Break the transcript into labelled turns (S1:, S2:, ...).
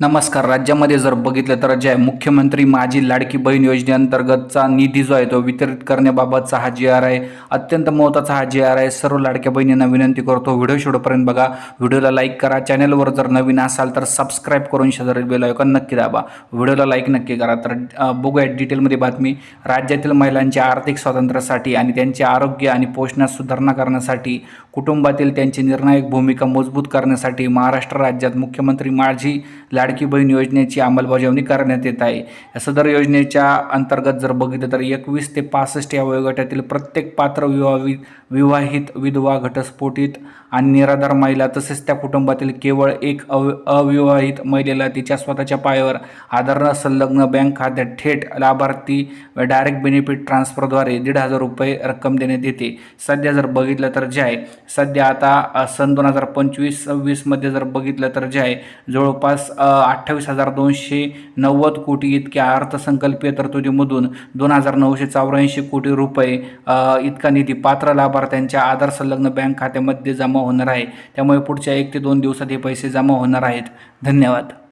S1: नमस्कार. राज्यामध्ये जर बघितलं तर जे मुख्यमंत्री माझी लाडकी बहीण योजनेअंतर्गतचा निधी जो आहे तो वितरित करण्याबाबतचा हा जी आर आहे अत्यंत महत्त्वाचा हा जी आर आहे सर्व लाडक्या बहिणींना विनंती करतो. व्हिडिओ शेवटपर्यंत बघा. व्हिडिओला लाईक करा. चॅनलवर जर नवीन असाल तर सबस्क्राईब करून शेजारी बेल आयकॉन नक्की दाबा. व्हिडिओला लाईक नक्की करा. तर बघूया डिटेलमध्ये बातमी. राज्यातील महिलांच्या आर्थिक स्वातंत्र्यासाठी आणि त्यांचे आरोग्य आणि पोषणात सुधारणा करण्यासाठी कुटुंबातील त्यांची निर्णायक भूमिका मजबूत करण्यासाठी महाराष्ट्र राज्यात मुख्यमंत्री माझी लाडकी बहीण योजनेची अंमलबजावणी करण्यात येत आहे. सदर योजनेच्या अंतर्गत जर बघितलं तर एकवीस ते पासष्ट या वयोगटातील प्रत्येक पात्र विवाहित विवाहित विधवा घटस्फोटित आणि निराधार महिला तसेच त्या कुटुंबातील केवळ एक अव अविवाहित महिलेला तिच्या स्वतःच्या पायावर आधार संलग्न बँक खात्यात थेट लाभार्थी डायरेक्ट बेनिफिट ट्रान्सफरद्वारे दीड हजार रुपये रक्कम देण्यात येते. सध्या जर बघितलं तर जे आहे सध्या आता सन दोन हजार पंचवीस सव्वीसमध्ये जर बघितलं तर जे आहे जवळपास अठ्ठावीस हजार दोनशे नव्वद कोटी इतक्या अर्थसंकल्पीय तरतुदीमधून दोन हजार नऊशे चौऱ्याऐंशी कोटी रुपये इतका निधी पात्र लाभार्थ्यांच्या आधार संलग्न बँक खात्यामध्ये जमा होणार आहे. त्यामुळे पुढच्या एक ते दोन दिवसात हे पैसे जमा होणार आहेत. धन्यवाद.